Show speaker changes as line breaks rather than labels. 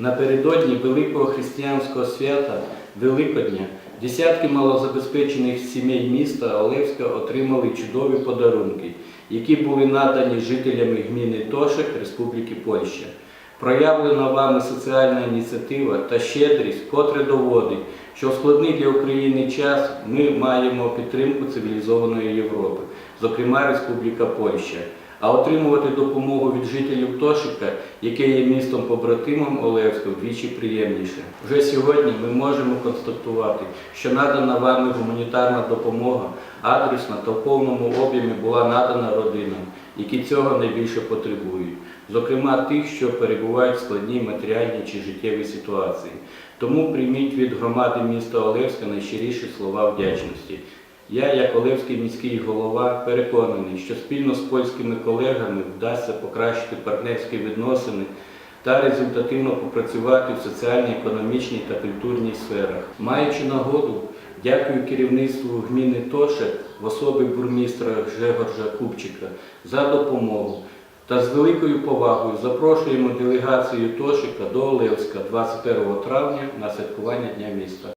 Напередодні великого християнського свята Великодня десятки малозабезпечених сімей міста Олевська отримали чудові подарунки, які були надані жителями гміни Тошик Республіки Польща. Проявлена вами соціальна ініціатива та щедрість, котре доводить, що в складний для України час ми маємо підтримку цивілізованої Європи, зокрема Республіка Польща. А отримувати допомогу від жителів Тошика, яке є містом побратимом Олевська, вдвічі приємніше. Вже сьогодні ми можемо констатувати, що надана вами гуманітарна допомога адресна та в повному об'ємі була надана родинам, які цього найбільше потребують, зокрема тих, що перебувають в складній матеріальній чи життєвій ситуації. Тому прийміть від громади міста Олевська найщиріші слова вдячності. Я, як Олевський міський голова, переконаний, що спільно з польськими колегами вдасться покращити партнерські відносини та результативно попрацювати в соціально-економічній та культурній сферах. Маючи нагоду, дякую керівництву гміни Тоше в особі бурмістра Жегоржа Купчика за допомогу. Та з великою повагою запрошуємо делегацію Тошика до Олевська 21 травня на святкування Дня міста.